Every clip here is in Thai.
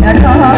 你要跳。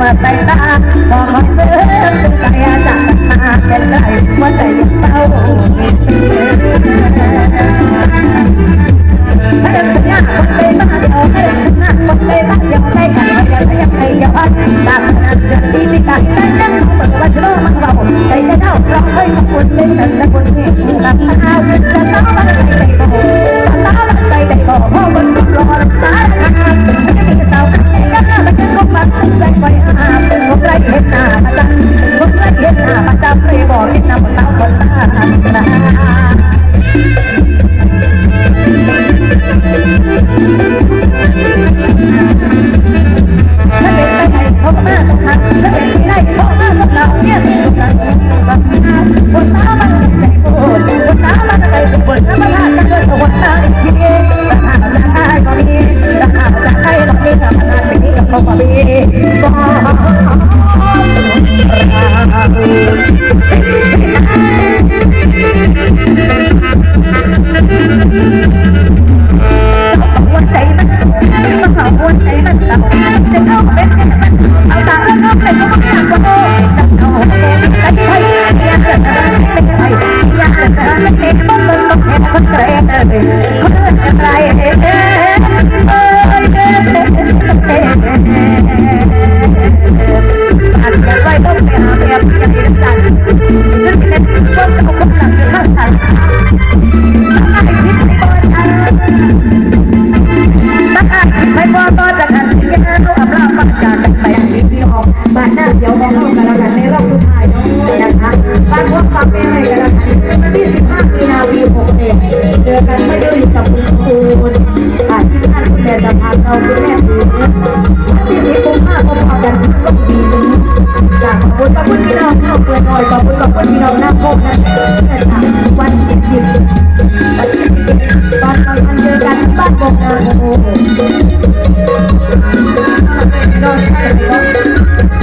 มื่อใส่ตาพอเขาซื้อใจจากมาเส้นไรว่าใจเต้าให้เด็กคนนี้คนเตยมาเดียวให้เด็กคนนั้นคนเตยมาเดียวได้กันาเดียวได้ยังไงยาป้นเดือสีพิการใจนั้นเขาเปิดว่าจะรู้มันเราใจจะเท่าเราเคยมาคนเป็นแต่ละคนนี่ผู้รับสาวจะสาวบ้าน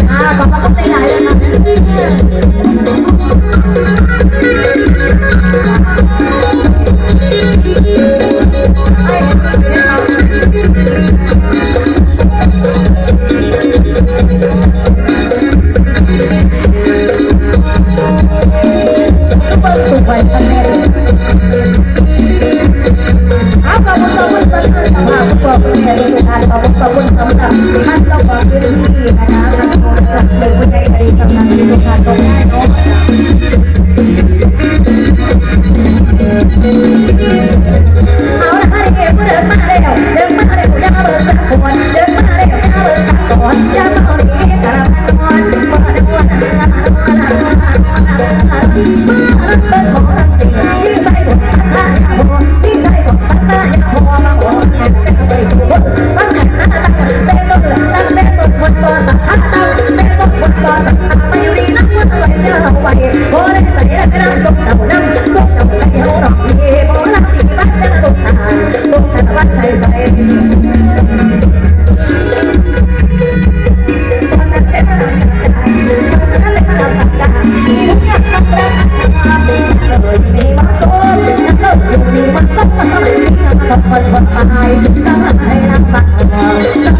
Ah, papakot na ilalim natin. ท่านจะบอกเรื่องนี้นะคะท่านโดนเด็กผู้ใดใจกำลังมีโอกาสตรงได้เนาะ กับคนคนตายได้รับฟัง